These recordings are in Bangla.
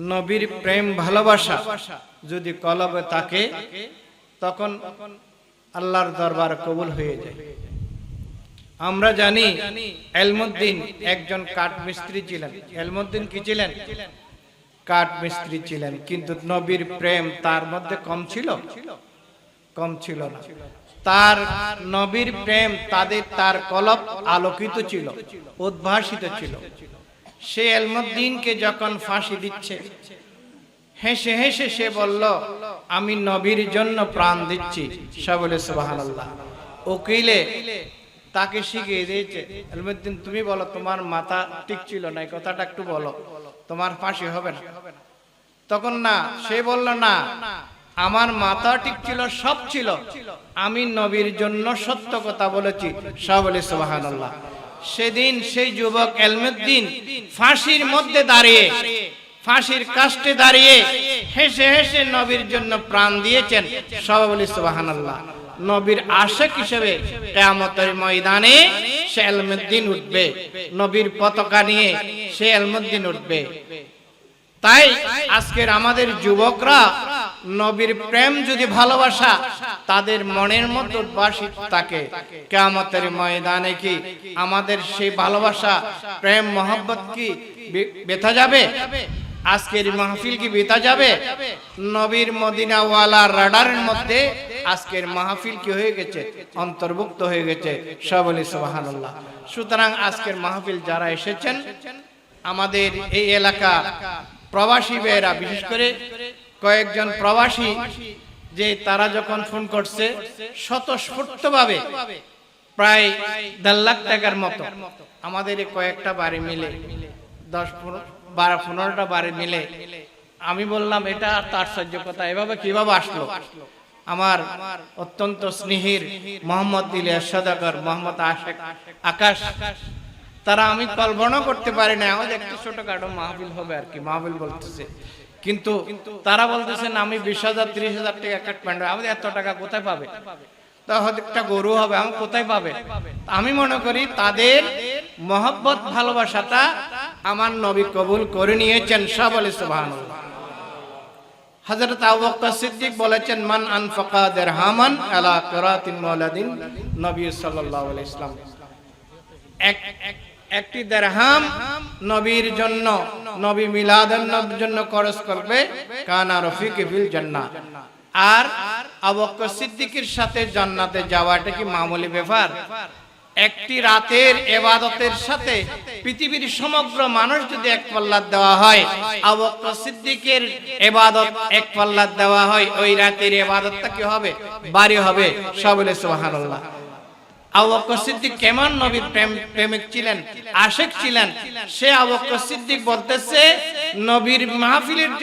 নবীর প্রেম ভালোবাসা যদি কলবে থাকে তখন আল্লাহর দরবার কবুল হয়ে যায়। আমরা জানি এলমুদ্দিন একজন কাঠ মিস্ত্রি ছিলেন। এলমুদ্দিন কি ছিলেন? কাঠ মিস্ত্রি ছিলেন। কিন্তু নবীর প্রেম তার মধ্যে কম ছিল? কম ছিল না। তার নবীর প্রেম তাদের তার কলব আলোকিত ছিল, উদ্ভাসিত ছিল। সে এলমুদ্দিনকে যখন ফাঁসি দিচ্ছে, হেসে হেসে সে বলল, আমি নবীর জন্য প্রাণ দিচ্ছি। সে বলে, সুবহানাল্লাহ। উকিলে তাকে শিখিয়ে দিয়েছে আলমুদ্দিন তুমি বলো, তোমার মাথা ঠিক ছিল না কথাটা একটু বলো, তোমার ফাঁসি হবে না? তখন না, সে বলল, না, আমার মাথা ঠিক ছিল, সব ছিল। আমি নবীর জন্য সত্য কথা বলেছি। সব বলে সেদিন সেই যুবক এলমুদ্দিন ফাঁসির মধ্যে দাঁড়িয়ে, ফাঁসির কাস্টে দাঁড়িয়ে হেসে হেসে নবীর জন্য প্রাণ দিয়েছেন। সব বলি নবীর আশেক হিসেবে কেয়ামতের ময়দানে সে এলমুদ্দিন উঠবে। নবীর পতাকা নিয়ে সে এলমুদ্দিন উঠবে। তাই আজকের আমাদের যুবকরা নবীর প্রেম যদি ভালোবাসা, তাদের মনের মধ্যে উদ্ভাসিত থাকে। কেয়ামতের ময়দানে কি আমাদের সেই ভালোবাসা, প্রেম, মহব্বত কি বেথা যাবে? আজকের মাহফিল কি বেতা যাবে? নবীর মদিনাওয়ালা রাডারের মধ্যে আজকের মাহফিল কি হয়ে গেছে? অন্তর্ভুক্ত হয়ে গেছে। সবলি সুবহানাল্লাহ। সুতরাং আজকের মাহফিল যারা এসেছেন, আমাদের এই এলাকা প্রবাসী বেয়েরা বিশেষ করে কয়েকজন প্রবাসী যে তারা যখন ফোন করছে, স্বতঃস্ফূর্তভাবে প্রায় দেড় লাখ টাকার মতো আমাদের কয়েকটা বাড়ি মিলে, দশ বারো, পনেরোটা বাড়ি মিলে, আমি বললাম, এটা তার সহ্য কথা, এভাবে কীভাবে আসলো? আমার অত্যন্ত স্নেহির মোহাম্মদ ইলিয়াস সদাগর, মোহাম্মদ আশেক আকাশ তারা আমি কল্পনা করতে পারি না আমাদের একটু ছোটখাটো মাহফিল হবে আর কি, মাহফিল বলতেছে। কিন্তু তারা বলতেছেন আমি বিশ হাজার, ত্রিশ হাজার টাকা একটা প্যান্ড আমাদের এত টাকা কোথায় পাবে? একটা গরু হবে আমি কোথায় পাবে? আমি মনে করি তাদের মহব্বত, ভালোবাসাটা আমার নবী কবুল করে নিয়েছেন সব আলী সুবহানাল্লাহ। হযরত আবু সিদ্দিক বলেছেন, মান আনফাকা দিরহামান আলা কিরাতিন মাওলাদিন নবী সাল্লাল্লাহু আলাইহি ইসলাম এক- একটি দেরহাম নবীর জন্য, নবী মিলাদের জন্য খরচ করবে কানা রফিক জান্নাত আর বকর সিদ্দিকের সাথে জান্নাতে যাওয়াটা কি মামুলি ব্যাপার? একটি রাতের এবাদতের সাথে পৃথিবীর সমগ্র মানুষ যদি এক পাল্লার দেওয়া হয়, আবু সিদ্দিকের এবাদত এক পাল্লার দেওয়া হয়, ওই রাতের এবাদতটা কি হবে? বাড়ি হবে। সবলে সুবহানাল্লাহ। সিদ্দিক কেমন নবীর প্রেম, প্রেমিক ছিলেন, আশেক ছিলেন? সে সিদ্দিক বলতেছে, নবীর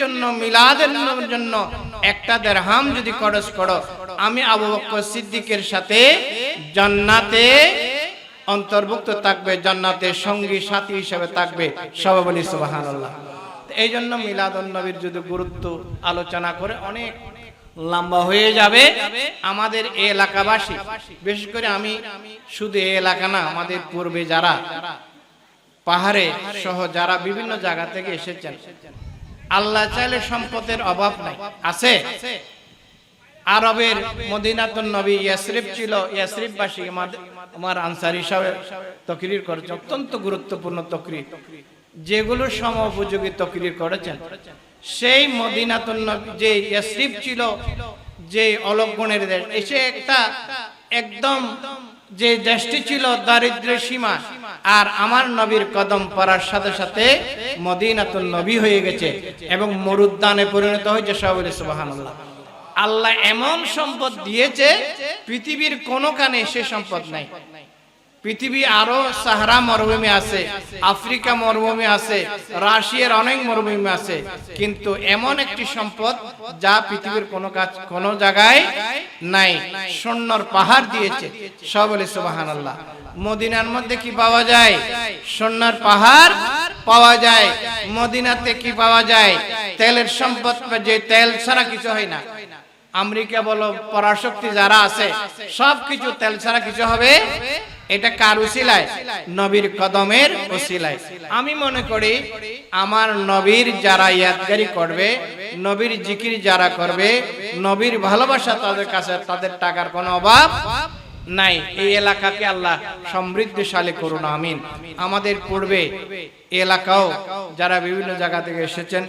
জন্য, মিলাদের জন্য একটা দেরহাম যদি খরচ করো, আমি সিদ্দিকের সাথে জান্নাতে অন্তর্ভুক্ত থাকবে জান্নাতের সঙ্গী, সাথী হিসেবে থাকবে, সবাই বলি সুবহানাল্লাহ। এই জন্য মিলাদ নবীর যদি গুরুত্ব আলোচনা করে, অনেক লম্বা হয়ে যাবে আমাদের এলাকাবাসী। বিশেষ করে আমি, শুধু এলাকা না, আমাদের পূর্বে যারা পাহাড়ে সহ যারা বিভিন্ন জায়গা থেকে এসেছেন, আল্লাহ চাইলে সম্পদের অভাব নাই। আছে? আরবের মদিনাতুন নবী ইয়াসরিফ ছিল, ইয়াসরিফবাসী আমার আনসার হিসাবে তকরির করেছে, অত্যন্ত গুরুত্বপূর্ণ তকরির। যেগুলো সম উপযোগী তকরির করেছেন। সেই মদিনাতুন নবী, যে ইয়াসরিফ ছিল, যে অলক্ষণের দেশ, এসে একটা একদম যে দেশটি ছিল দারিদ্র্যের সীমা, আর আমার নবীর কদম পড়ার সাথে সাথে মদিনাতুন নবী হয়ে গেছে এবং মরুদ্যানে পরিণত হয়েছে সবাই সুবহানাল্লাহ। আল্লাহ এমন সম্পদ দিয়েছে, পৃথিবীর কোনো কানে সে সম্পদ নাই। পৃথিবী আরও সাহারা মরুভূমি আছে, আফ্রিকা মরুভূমি আছে, রাশিয়ার অনেক মরুভূমি আছে। কিন্তু এমন একটি সম্পদ যা পৃথিবীর কোনো কাজ, কোনো জায়গায় নাই। স্বর্ণর পাহাড় দিয়েছে, সব সুবাহান আল্লাহ মদিনার মধ্যে কি পাওয়া যায়? স্বর্ণর পাহাড় পাওয়া যায়। মদিনাতে কি পাওয়া যায়? তেলের সম্পদ যে তেল ছাড়া কিছু হয় না। আমেরিকা বলো, পরাশক্তি যারা আছে সব কিছু তেল ছাড়া কিছু হবে এটা কার উসিলায়? নবীর কদমের উসিলায়। আমি মনে করি আমার নবীর যারা ইয়াদগারি করবে, নবীর জিকির যারা করবে, নবীর ভালোবাসা তাদের কাছে, তাদের টাকার কোনো অভাব নাই। এই এলাকাকে আল্লাহ সমৃদ্ধশালী করুন, আমিন। আমাদের পূর্বে এলাকাও যারা বিভিন্ন জায়গা থেকে এসেছেন,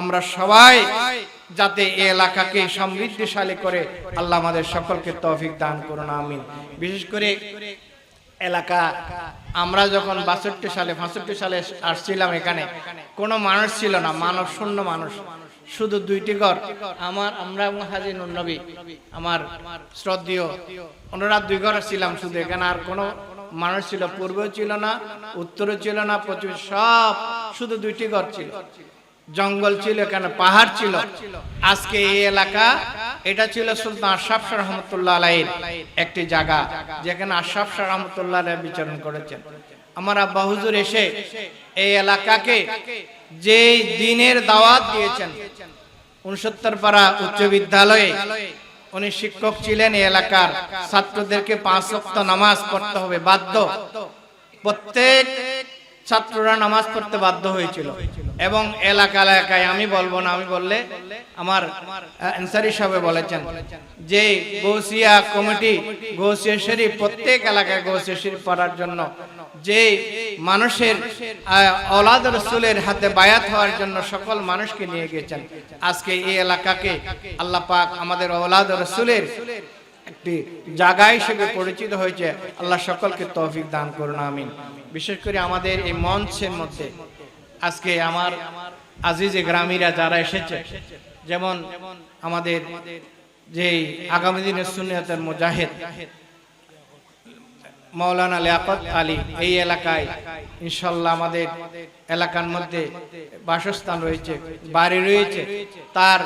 আমরা সবাই যাতে এই এলাকাকে সমৃদ্ধশালী করে আল্লাহ আমাদের সকলকে তৌফিক দান করুন, আমিন। বিশেষ করে এলাকা, আমরা যখন বাষট্টি সালে, পঁয়ষট্টি সালে আসছিলাম এখানে, কোনো মানুষ ছিল না, মানব, শূন্য মানুষ। শুধু দুইটি ঘর, আমার, আমরা এবং হাজি নবী, আমার শ্রদ্ধেয়। ওনারা দুই ঘর ছিলাম শুধু এখানে, আর কোনো মানুষ ছিল, পূর্বেও ছিল না, উত্তরও ছিল না, পশ্চিম সব শুধু দুইটি ঘর ছিল। জঙ্গল ছিল এখানে পাহাড় ছিল। আজকে এই এলাকা এটা ছিল সুলতান আশরাফ শাহ রহমতুল্লাহ আলাইয়ের একটি জায়গা যেখানে আশরাফ শাহ রহমতুল্লাহ আলাই বিচরণ করেছেন। আমার আব্বা হুজুর এসে এই এলাকাকে যে দিনের দাওয়াত দিয়েছেন উনসত্তর পাড়া উচ্চ বিদ্যালয়ে উনি শিক্ষক ছিলেন এই এলাকার ছাত্রদেরকে পাঁচ ওয়াক্ত নামাজ পড়তে হবে বাধ্য। প্রত্যেক ছাত্ররা নামাজ পড়তে বাধ্য হয়েছিল। এবং এলাকা এলাকায় আমি বলব না, আমি বললে আমার অ্যান্সারি সাহেব বলেছেন যে গৌসিয়া কমিটি, গৌসিয়া শরীফ, প্রত্যেক এলাকায় গৌসিয়া শরীফ পড়ার জন্য যে মানুষের অলাদ রসুলের হাতে বায়াত হওয়ার জন্য সকল মানুষকে নিয়ে গেছেন। আজকে এই এলাকাকে আল্লাহ পাক আমাদের অলাদ রসুলের একটি জায়গা হিসেবে পরিচিত হয়েছে। আল্লাহ সকলকে তৌফিক দান করুন, আমিন। বিশেষ করে আমাদের এই মঞ্চের মধ্যে। আজকে আমার আজিজে গ্রামীরা যারা এসেছে, যেমন আমাদের যে আগামী দিনের সুনিয়তের মুজাহিদ মৌলানা লিয়াকত আলী, এই এলাকায় ইনশাল্লাহ আমাদের এলাকার মধ্যে বাসস্থান রয়েছে, বাড়ি রয়েছে। তার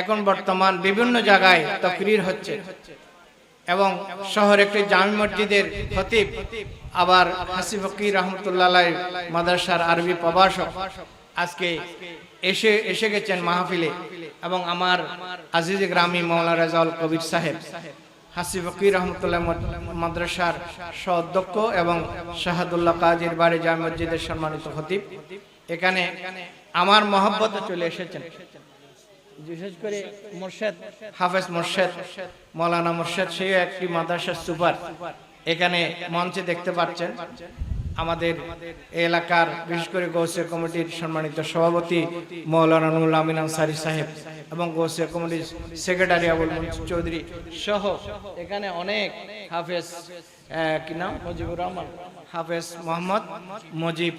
এখন বর্তমান বিভিন্ন জায়গায় তকরির হচ্ছে। এবং শহর একটি জামি মসজিদের খতিব, আবার হাসি ফকির রহমতুল্লাহ মাদ্রাসার আরবি প্রভাষক। আজকে এসে এসে গেছেন মাহফিলে এবং আমার আজিজ গ্রামী মৌলা রাজাউল কবির সাহেব। হাসি ফকির রহমতুল্লাহ মাদ্রাসার সদক্ষ এবং শাহাদুল্লাহ কাজীর বাড়ি জামি মসজিদের সম্মানিত খতিব। এখানে আমার মহব্বতে চলে এসেছেন। বিশেষ করে মোর্শেদ, হাফেজ মোর্শেদ, মৌলানা মোর্শেদ সে একটি মাদ্রাসার সুপার। এখানে মঞ্চে দেখতে পাচ্ছেন আমাদের এলাকার, বিশেষ করে গৌসিয়া কমিটির সম্মানিত সভাপতি মৌলানা নুল আমিন আনসারি সাহেব এবং গৌসিয়া কমিটির সেক্রেটারি আবুল মনসুর চৌধুরী সহ এখানে অনেক হাফেজ কি নাম? মুজিবুর রহমান। হাফেজ মোহাম্মদ মুজিব।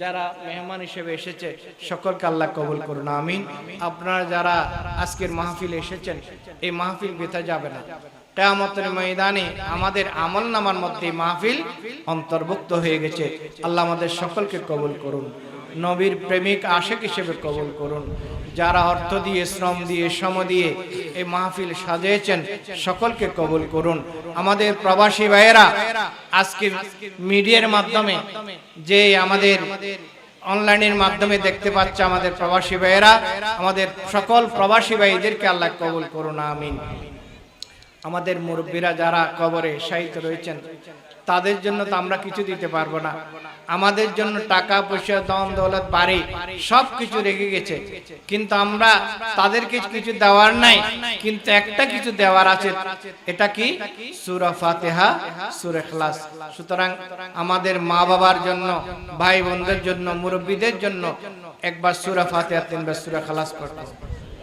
যারা মেহমান হিসেবে এসেছে, সকলকে আল্লাহ কবুল করুন, আমিন। আপনারা যারা আজকের মাহফিল এসেছেন, এই মাহফিল বেতা যাবে না। কেয়ামতের ময়দানে আমাদের আমল নামার মধ্যে মাহফিল অন্তর্ভুক্ত হয়ে গেছে। আল্লাহ আমাদের সকলকে কবুল করুন। নবীর প্রেমিক আশেক হিসেবে কবুল করুন। যারা অর্থ দিয়ে, শ্রম দিয়ে, সম দিয়ে এই মাহফিল সাজিয়েছেন, সকলকে কবুল করুন। আমাদের প্রবাসী ভাইয়েরা আজকে মিডিয়ার মাধ্যমে যে আমাদের অনলাইনের মাধ্যমে দেখতে পাচ্ছে আমাদের প্রবাসী ভাইয়েরা, আমাদের সকল প্রবাসী ভাইদেরকে আল্লাহ কবুল করুন, আমিন। আমাদের মুরব্বীরা যারা কবরে শাহিত রয়েছেন, তাদের জন্য তো আমরা কিছু দিতে পারব না। আমাদের জন্য টাকা পয়সা, দম, দৌলত, বাড়ি সব কিছু রেখে গেছে। কিন্তু আমরা তাদেরকে কিছু দেওয়ার নাই, কিন্তু একটা কিছু দেওয়ার আছে। এটা কি? সুরা ফাতেহা, সুরে খালাস সুতরাং আমাদের মা বাবার জন্য ভাই বোনদের জন্য, মুরব্বীদের জন্য একবার সুরা ফাতেহা তিনবার সুরা খালাস পড়তে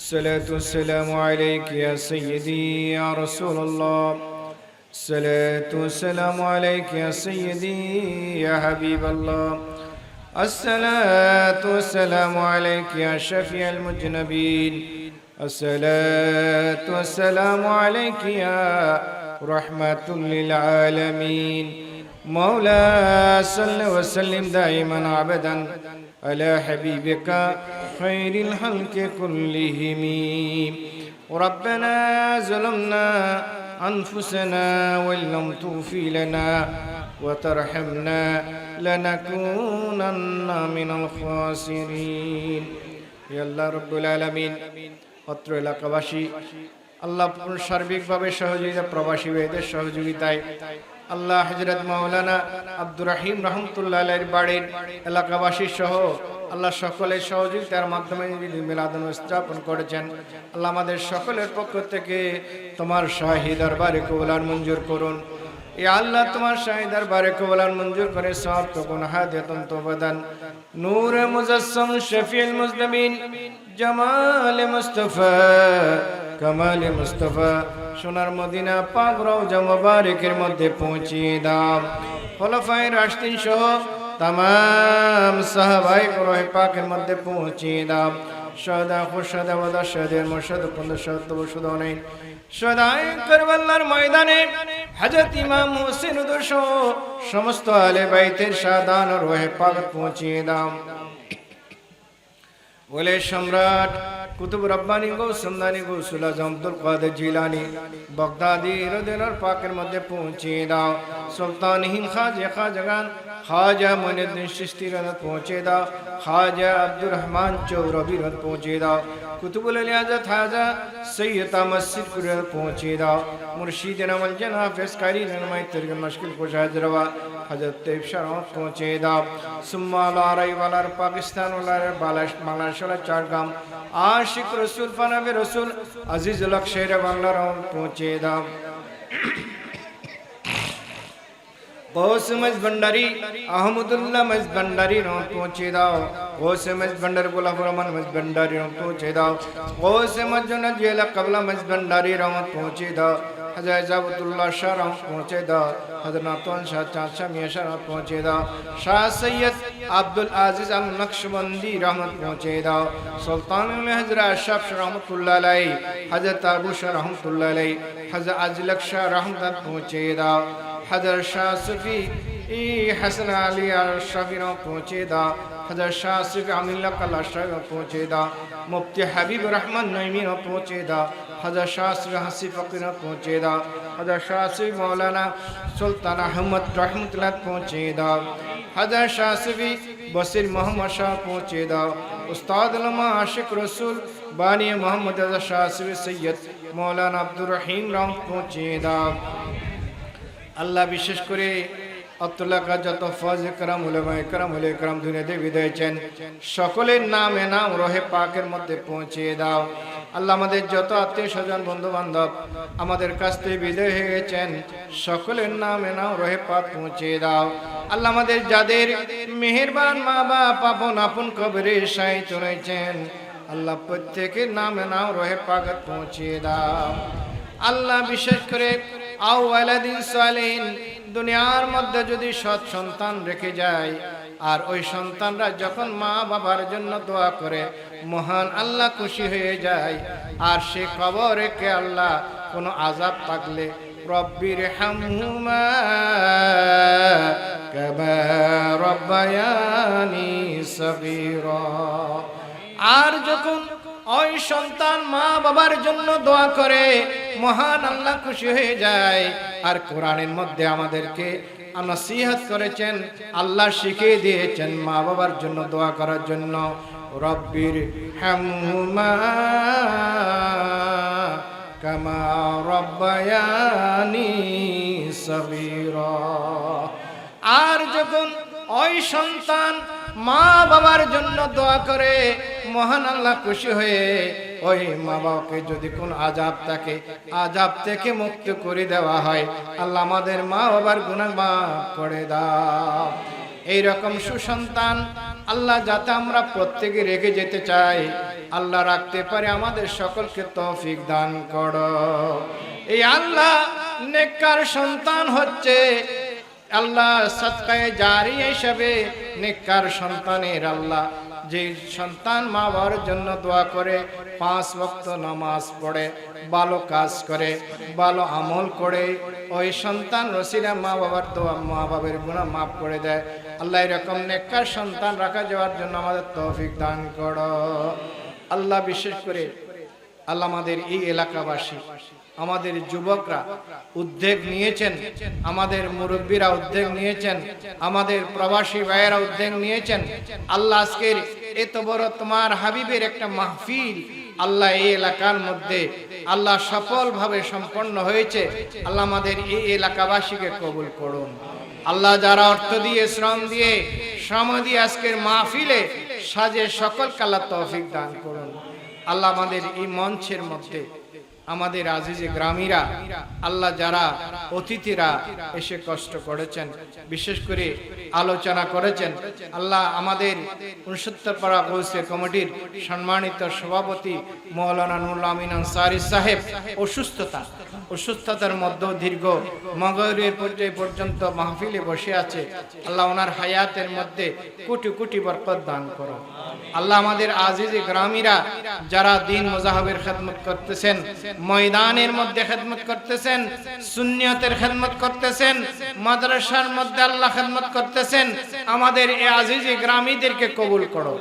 الصلاة والسلام عليك يا سيدي يا رسول الله. الصلاة والسلام عليك يا سيدي يا حبيب الله. الصلاة والسلام عليك يا شفيع المجنبين. الصلاة والسلام عليك يا رحمة للعالمين. مولا صل وسلم دائما ابدا على حبيبك خير الخلق كلهم ربنا ظلمنا انفسنا وان لم تغفر لنا وترحمنا لنكونن من الخاسرين يا الله رب العالمين অত্র এলাকাবাসী আল্লাহ সার্বিকভাবে সহযোগিতা প্রবাসী ভাইদের সহযোগিতায় আল্লাহ হজরত মাওলানা আব্দুর রাহিম রহমতুল্লাহ আলাইয়ের বাড়ির এলাকাবাসী সহ আল্লাহ সকলের সহযোগিতার মাধ্যমে মিলাদুন স্থাপন করেছেন। আল্লাহ আমাদের সকলের পক্ষ থেকে তোমার শাহী দরবারে কবুলার মঞ্জুর করুন। এ আল্লাহ তোমার শাহী দরবারে কবুলার মঞ্জুর করে সব তখন হাদিয়াতুন তোবাদান নূর মুজাসসাম শফিউল মুজলিমিন জামাল মুস্তাফা, কামাল মুস্তাফা সোনার মদিনা পাক রওজা মুবারকের মধ্যে পৌঁছিয়ে দাও। খোলাফায়ে রাশিদিন সহ তামাম সাহাবাই কুরাই পাকের মধ্যে পৌঁছিয়ে দাও। সদা খুশদা ওদা সদের মুর্শদ কুন্দ সত্য সুদনে সদাই করবাল্লার ময়দানে হযরত ইমাম হোসেন উদর্শ সমস্ত আলে বাইতের সাদান রোহে পাক পৌঁছিয়ে দাও। বলে সম্রাট কুতুব রব্বানি গো সুন্দানি গো সুলাজ আব্দুল কাদের জিলানি বগদাদি রদিনার পাকের মধ্যে পৌঁছে দাও সুলতান হিন খাজা খাজাগান খাজা মনিউদ্দিন চিশতি রদ পৌঁছে দাও খাজা আব্দুর রহমান চৌরবি রদ পৌঁছে দাও কুতুবুল আলিয়াজাত হাজা সৈয়দা মসজিদ কুরদ পৌঁছে দাও মুর্শিদ নমল জনা ফেসকারি রনমাই তরগ মুশকিল কুশাজ রওয়া হযরত তৈব শরফ পৌঁছে দাও সুম্মা লারাই ওয়ালার পাকিস্তান ওয়ালার বালাশ বাংলাদেশ ওয়ালার চারগাম আশিক রসুল ফানাবে রসুল আজিজুল শের বাংলার পৌঁছে দাও গৌস মজ ভন্ডারি আহমদুল্লাহ মজ ভন্ডারি রোড পৌঁছে দাও গৌস মজ ভন্ডারি গোলাপ রহমান মজ ভন্ডারি রোড পৌঁছে দাও গৌস মজ নজিলা কবলা মজ ভন্ডারি রোড পৌঁছে দাও হজরত জাবতুল্লাহ শাহ রহম পৌঁছে দাও হজরত নাতওয়ান শাহ চাঁদ শাহ মিয়া শাহ রহমত পৌঁছে দাও শাহ সৈয়দ আব্দুল আজিজ আল নকশবন্দি রহমত পৌঁছে দাও সুলতান হজরত আশরাফ শাহ রহমতুল্লাহ আলাই হজরত আবু শাহ রহমতুল্লাহ আলাই হজরত আজলক শাহ রহমত পৌঁছে দাও হজর শাহ সুফি ই হাসান আলী আর শাফির পৌঁছে দাও হজর শাহ সুফি আমিল্লা কাল্লা শাহ পৌঁছে দাও মুফতি হাবিব রহমান নইমিন পৌঁছে দাও হজর সুফি হাসি ফকির পৌঁছে দাও হজর সুফি মৌলানা সুলতান আহমদ রহমতুল্লাহ পৌঁছে দাও হজর সুফি বসির মোহাম্মদ শাহ পৌঁছে দাও উস্তাদ লমা আশিক রসুল বানী মোহাম্মদ শাহ সুফি সৈয়দ মৌলানা আব্দুর রহিম রহম পৌঁছে দাও আল্লাহ বিশেষ করে অতুল্লাকা যত ফজ করম উলেমায় করম হলে করম দুনিয়াতে বিদায়ছেন সকলের নামে নাম রহে পাকের মধ্যে পৌঁছে দাও আল্লাহ আমাদের যত আত্মীয় স্বজন বন্ধু বান্ধব আমাদের কাছ থেকে বিদায় হয়ে গেছেন, সকলের নামে নাও রহে পাক পৌঁছে দাও। আল্লাহ আমাদের যাদের মেহেরবান মা বাপ, আপন আপন কবরে সাই চলেছেন আল্লাহ প্রত্যেকের নামে নাও রহে পাক পৌঁছে দাও। আল্লাহ বিশেষ করে আউ আলাদিন সালেন দুনিয়ার মধ্যে যদি সৎ সন্তান রেখে যায়, আর ওই সন্তানরা যখন মা বাবার জন্য দোয়া করে মহান আল্লাহ খুশি হয়ে যায়। আর সে কবর রেখে আল্লাহ কোনো আজাব থাকলে রব্বির আর যখন ওই সন্তান মা বাবার জন্য দোয়া করে, মহান আল্লাহ খুশি হয়ে যায়। আর কোরআনের মধ্যে আমাদেরকে নসিহত করেছেন, আল্লাহ শিখিয়ে দিয়েছেন মা বাবার জন্য দোয়া করার জন্য। রব্বির হামহুমা কামা রব্বায়ানি সগীরা। আর যখন ওই সন্তান মা বাবার জন্য দোয়া করে, মহান আল্লাহ খুশি হয়ে ওই মা বাবাকে যদি কোন আজাব থাকে আজাব থেকে মুক্ত করে দেওয়া হয়, আল্লাহ আমাদের মা বাবার গুণা মাফ করে দাও। এইরকম সুসন্তান আল্লাহ যাতে আমরা প্রত্যেকে রেখে যেতে চাই। আল্লাহ রাখতে পারে আমাদের সকলকে তৌফিক দান কর। এই আল্লাহ নেককার সন্তান হচ্ছে। আল্লাহ সৎকায় জারি হিসাবে নেককার সন্তানের আল্লাহ। যে সন্তান মা বাবার জন্য দোয়া করে, পাঁচ ওয়াক্ত নামাজ পড়ে, ভালো কাজ করে, ভালো আমল করে, ওই সন্তান রসিরা মা বাবার দোয়া, মা বাবার গুণা মাফ করে দেয়। আল্লাহ এরকম নেককার সন্তান রাখা যাওয়ার জন্য আমাদের তৌফিক দান করো। আল্লাহ বিশেষ করে আল্লাহ আমাদের এই এলাকাবাসী, আমাদের যুবকরা উদ্যোগ নিয়েছেন, আমাদের মুরব্বীরা উদ্যোগ নিয়েছেন, আমাদের প্রবাসী ভাইয়েরা উদ্যোগ নিয়েছেন। আল্লাহ আজকের এত বড় তোমার হাবিবের একটা মাহফিল আল্লাহ এই এলাকার মধ্যে, আল্লাহ সফলভাবে সম্পন্ন হয়েছে। আল্লাহ আমাদের এই এলাকাবাসীকে কবুল করুন। আল্লাহ যারা অর্থ দিয়ে, শ্রম দিয়ে শ্রম দিয়ে আজকের মাহফিলে সাজে সকল কালা তৌফিক দান করুন। আল্লাহ আমাদের এই মঞ্চের মধ্যে আমাদের আজিজে গ্রামীরা, আল্লাহ যারা অতিথিরা এসে কষ্ট করেছেন, বিশেষ করে আলোচনা করেছেন, আল্লাহ আমাদের উনসত্তর পাড়া গৌসে কমিটির সম্মানিত সভাপতি মৌলানা নুরুল আমিন আনসারি সাহেব, অসুস্থতা, অসুস্থতার মধ্যে দীর্ঘ মগরের পর্যায়ে পর্যন্ত মাহফিলে বসে আছে, আল্লাহ ওনার হায়াতের মধ্যে কোটি কোটি বরকত দান করো আল্লাহ আমাদের আজিজে গ্রামীরা যারা দিন মোজাহাবের খেদমত করতেছেন ময়দানের মধ্যে খেদমত করতেছেন, সুন্নিয়তের খেদমত করতেছেন, মাদ্রাসার মধ্যে আল্লাহ খেদমত করতেছেন, আমাদের এই আজিজে গ্রামীদেরকে কবুল করো।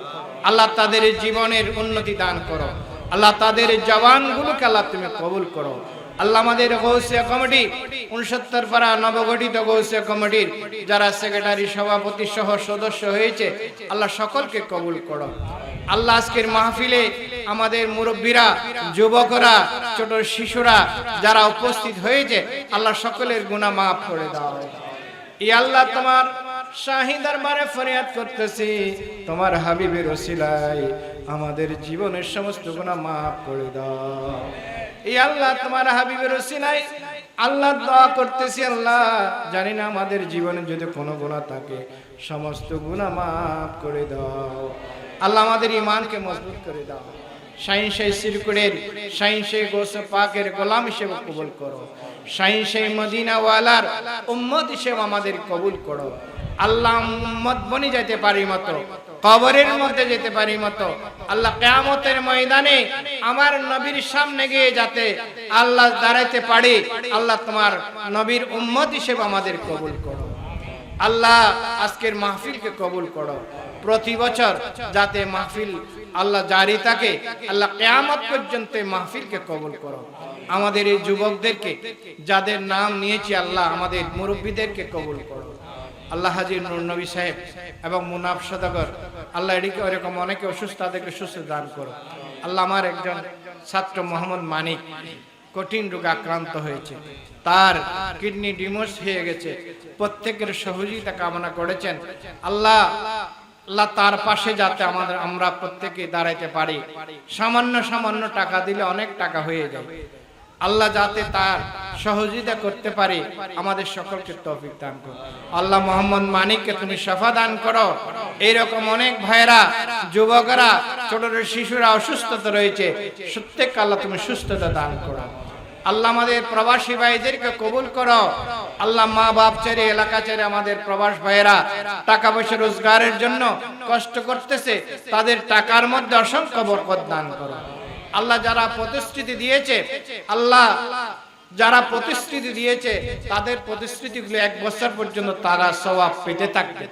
আল্লাহ তাদের জীবনের উন্নতি দান করো। আল্লাহ তাদের জওয়ানগুলোকে আল্লাহ তুমি কবুল করো। আল্লাহ আমাদের গৌসিয়া কমিটি, উনসত্তর পাড়া নবগঠিত গৌসিয়া কমিটির যারা সেক্রেটারি, সভাপতি সহ সদস্য হয়েছে, আল্লাহ সকলকে কবুল করো। আল্লাহ আজকের মাহফিলে আমাদের মুরব্বীরা, যুবকরা, ছোট শিশুরা যারা উপস্থিত হয়েছে, আল্লাহ সকলের গুণা মাফ করে দাও। ই আল্লাহ তোমার শাহী দরবারে ফরিয়াদ করতেছি, তোমার হাবিবের ওসিলায় আমাদের জীবনের সমস্ত গুণা মাফ করে দাও। এই আল্লাহ তোমার হাবিবের ওসিলায় আল্লাহ দোয়া করতেছি, আল্লাহ জানি না আমাদের জীবনে যদি কোনো গুণা থাকে, সমস্ত গুণা মাফ করে দাও। আল্লাহ আমাদের ইমানকে মজবুত করে দাও। শাহিন শাহী সিরকুড়ের শাহিন শাহী গোস পাকের গোলাম হিসেবে কবুল করো। শাহিন শাহী মদিনাওয়ালার উম্মত হিসেবে আমাদের কবুল করো। আল্লাহ উম্মত বনি যেতে পারি মতো, কবরের মধ্যে যেতে পারি মতো, আল্লাহ কেয়ামতের ময়দানে আমার নবীর সামনে গিয়ে যাতে আল্লাহ দাঁড়াইতে পারি, আল্লাহ তোমার নবীর উম্মত হিসেবে আমাদের কবুল করো। আল্লাহ আজকের মাহফিলকে কবুল করো। প্রতি বছর যাতে মাহফিল আল্লাহ জারি থাকে, আল্লাহ কেয়ামত পর্যন্ত মাহফিলকে কবুল করো। আমাদের এই যুবকদেরকে, যাদের নাম নিয়েছি আল্লাহ, আমাদের মুরব্বীদেরকে কবুল করো। আল্লাহ হাজির নবী সাহেব এবং মুনাফ সদাগর, আল্লাহ এদিকে ওরকম অনেকে অসুস্থ, তাদেরকে সুস্থ দান করো। আল্লাহ আমার একজন ছাত্র মোহাম্মদ মানিক কঠিন রোগে আক্রান্ত হয়েছে। তার কিডনি ডিমোস হয়ে গেছে। প্রত্যেকের সহযোগিতা কামনা করেছেন। আল্লাহ আল্লাহ তার পাশে যাতে আমাদের, আমরা প্রত্যেকে দাঁড়াইতে পারি। সামান্য সামান্য টাকা দিলে অনেক টাকা হয়ে যায়। আল্লাহ যাতে তার সহযোগিতা করতে পারে, আমাদের সকলকে তৌফিক দান করো আল্লাহ মোহাম্মদ মানিককে তুমি সাফা দান করো। এইরকম অনেক ভাইয়েরা, যুবকরা, ছোট ছোট শিশুরা অসুস্থতা রয়েছে প্রত্যেক আল্লাহ তুমি সুস্থতা দান করো। আল্লাহ আমাদের প্রবাসী ভাইদেরকে কবুল করো। আল্লাহ মা বাপ ছেড়ে, এলাকা ছেড়ে আমাদের প্রবাস ভাইয়েরা টাকা পয়সা রোজগারের জন্য কষ্ট করতেছে, তাদের টাকার মধ্যে অসংখ্য বরকত দান করো। আল্লাহ যারা প্রতিশ্রুতি দিয়েছে, আল্লাহ যারা প্রতিশ্রুতি দিয়েছে, তাদের প্রতিশ্রুতিগুলো এক বছর পর্যন্ত তারা সবাব পেতে থাকবে।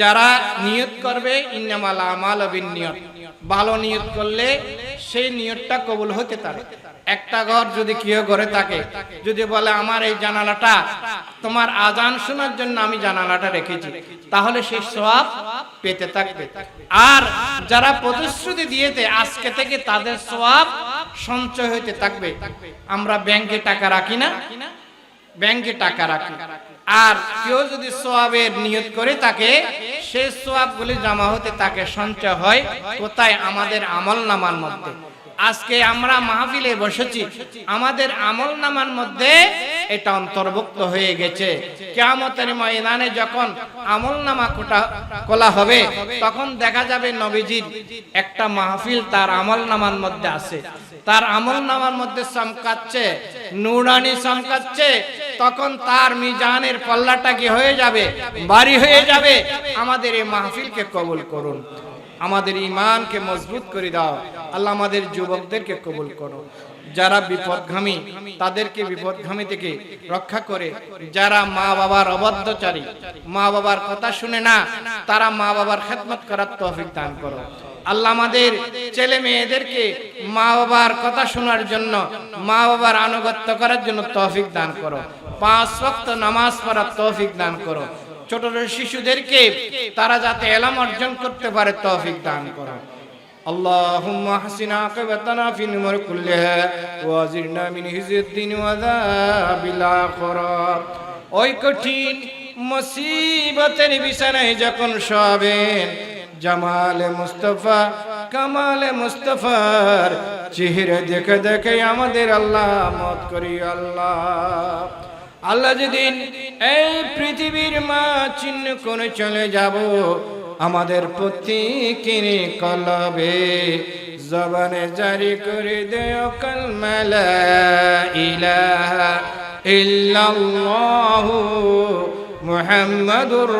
যারা নিয়ত করবে, ইন্নামাল আমাল বিন নিয়ত। ভালো নিয়ত করলে সেই নিয়তটা কবুল হতে পারে একটা ঘর যদি কেউ ঘরে থাকে, যদি বলে, আমার এই জানালাটা, তোমার আজান শোনার জন্য আমি জানালাটা রেখেছি, তাহলে সেই সব পেতে থাকবে। আর যারা প্রতিশ্রুতি দিয়েছে, আজকে থেকে তাদের সব সঞ্চয় হইতে থাকবে। আমরা ব্যাংকে টাকা রাখি না, ব্যাংকে টাকা রাখি। আর কেউ যদি সোয়াবের নিয়ত করে তাকে সেই সোয়াব গুলি জমা হতে তাকে সঞ্চয় হয় কোথায়? আমাদের আমল নামার মধ্যে। আজকে আমরা মাহফিলে বসেছি। আমাদের আমল নামার মধ্যে এটা অন্তর্ভুক্ত হয়ে গেছে। কেয়ামতের ময়দানে যখন আমল নামা কোটা কোলা হবে, তখন দেখা যাবে নবীজির একটা মাহফিল তার আমল নামার মধ্যে আছে। তার আমল নামার মধ্যে চমকাচ্ছে, নুরানি চমকাচ্ছে, তখন তার মিজানের পাল্লাটা কি হয়ে যাবে? বাড়ি হয়ে যাবে। আমাদের এই মাহফিলকে কবুল করুন। আমাদের ইমানকে মজবুত করে দাও। আল্লাহ আমাদের যুবকদেরকে কবুল করো। যারা বিপদগামী তাদেরকে বিপদগামী থেকে রক্ষা করে। যারা মা বাবার অবাধ্যচারী মা বাবার কথা শুনে না, তারা মা বাবার খেদমত করার তৌফিক দান করো। আল্লাহ আমাদের ছেলে মেয়েদেরকে মা বাবার কথা শোনার জন্য মা বাবার আনুগত্য করার জন্য তৌফিক দান করো। পাঁচ ওয়াক্ত নামাজ পড়ার তৌফিক দান করো। ছোট ছোট শিশুদেরকে তারা যাতে এলাম অর্জন করতে পারে তৌফিক দান করো اللهم احسن عاقبتنا في الامور كلها واجرنا من خزي الدين وعذاب الاخره ওই কঠিন মুসিবতের বিছানায় যখন শোবেন জামালে মুস্তফা কামালে মুস্তফার চেহারা দেখে দেখে আমাদের আল্লাহ মত করি আল্লাহ আল্লাহ যেদিন এই পৃথিবীর মা চিহ্ন করে চলে যাব, আমাদের প্রত্যেকের কলবে জবানে জারি করে দেও কালমালা ইলাহা ইল্লাল্লাহু মুহাম্মাদুর